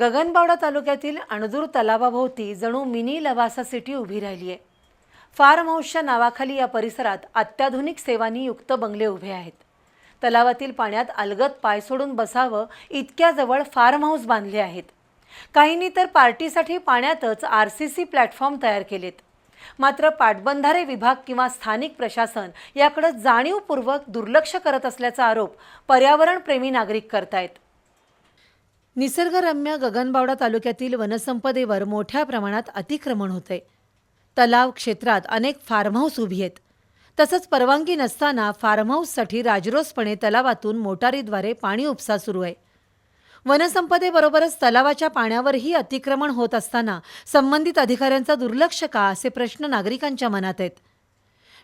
गगनबावडा तालुक्यातील अणदूर तलावाभोवती जणू mini Lavasa city उभी राहिली आहे. फार्म हाऊसच्या नावाखाली या परिसरात अत्याधुनिक सेवांनी युक्त बंगले उभे आहेत. तलावातील पाण्यात अलगत पाय सोडून बसावं इतक्या जवळ फार्म हाऊस बांधले आहेत. काहींनी तर पार्टीसाठी पाण्यातच आर सी सी प्लॅटफॉर्म तयार केलेत. मात्र पाटबंधारे विभाग किंवा स्थानिक प्रशासन याकडे जाणीवपूर्वक दुर्लक्ष करत असल्याचा आरोप पर्यावरणप्रेमी नागरिक करतायत. निसर्गरम्य गगनबावडा तालुक्यातील वनसंपदेवर मोठ्या प्रमाणात अतिक्रमण होते तलाव क्षेत्रात अनेक फार्महाऊस उभी आहेत. तसंच परवानगी नसताना फार्महाऊससाठी राजरोसपणे तलावातून मोटारीद्वारे पाणी उपसा सुरू आहे. वनसंपदेबरोबरच तलावाच्या पाण्यावरही अतिक्रमण होत असताना संबंधित अधिकाऱ्यांचा दुर्लक्ष का असे प्रश्न नागरिकांच्या मनात आहेत.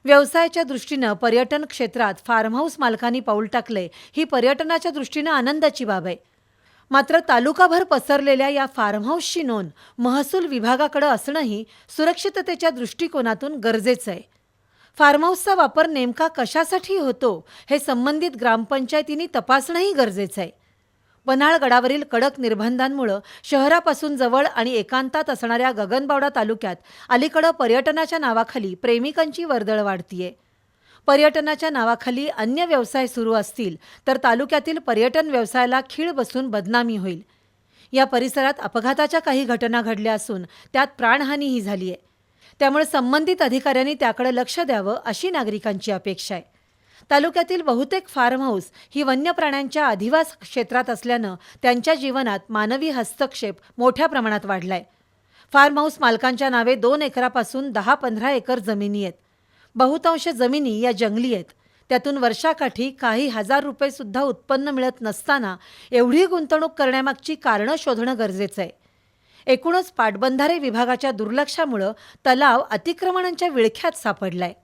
व्यवसायाच्या दृष्टीनं पर्यटन क्षेत्रात फार्महाऊस मालकांनी पाऊल टाकले ही पर्यटनाच्या दृष्टीनं आनंदाची बाब आहे. मात्र तालुकाभर पसरलेल्या या फार्म हाऊसची नोंद महसूल विभागाकडे असणंही सुरक्षिततेच्या दृष्टिकोनातून गरजेचं आहे. फार्महाऊसचा वापर नेमका कशासाठी होतो हे संबंधित ग्रामपंचायतींनी तपासणंही गरजेचं आहे. पन्हाळगडावरील कडक निर्बंधांमुळं शहरापासून जवळ आणि एकांतात असणाऱ्या गगनबावडा तालुक्यात अलीकडं पर्यटनाच्या नावाखाली प्रेमिकांची वर्दळ वाढतीये. पर्यटनाच्या नावाखाली अन्य व्यवसाय सुरू असतील तर तालुक्यातील पर्यटन व्यवसायाला खीळ बसून बदनामी होईल. या परिसरात अपघाताच्या काही घटना घडल्या असून त्यात प्राणहानीही झाली आहे त्यामुळे संबंधित अधिकाऱ्यांनी त्याकडे लक्ष द्यावं अशी नागरिकांची अपेक्षा आहे. तालुक्यातील बहुतेक फार्म हाऊस ही वन्य प्राण्यांच्या अधिवास क्षेत्रात असल्यानं त्यांच्या जीवनात मानवी हस्तक्षेप मोठ्या प्रमाणात वाढलाय. फार्म हाऊस मालकांच्या नावे दोन एकरापासून दहा पंधरा एकर जमिनी आहेत. बहुतांश जमिनी या जंगली आहेत. त्यातून वर्षाकाठी काही हजार रुपये सुद्धा उत्पन्न मिळत नसताना एवढी गुंतवणूक करण्यामागची कारणं शोधणं गरजेचं आहे. एकूणच पाटबंधारे विभागाच्या दुर्लक्षामुळं तलाव अतिक्रमणांच्या विळख्यात सापडलाय.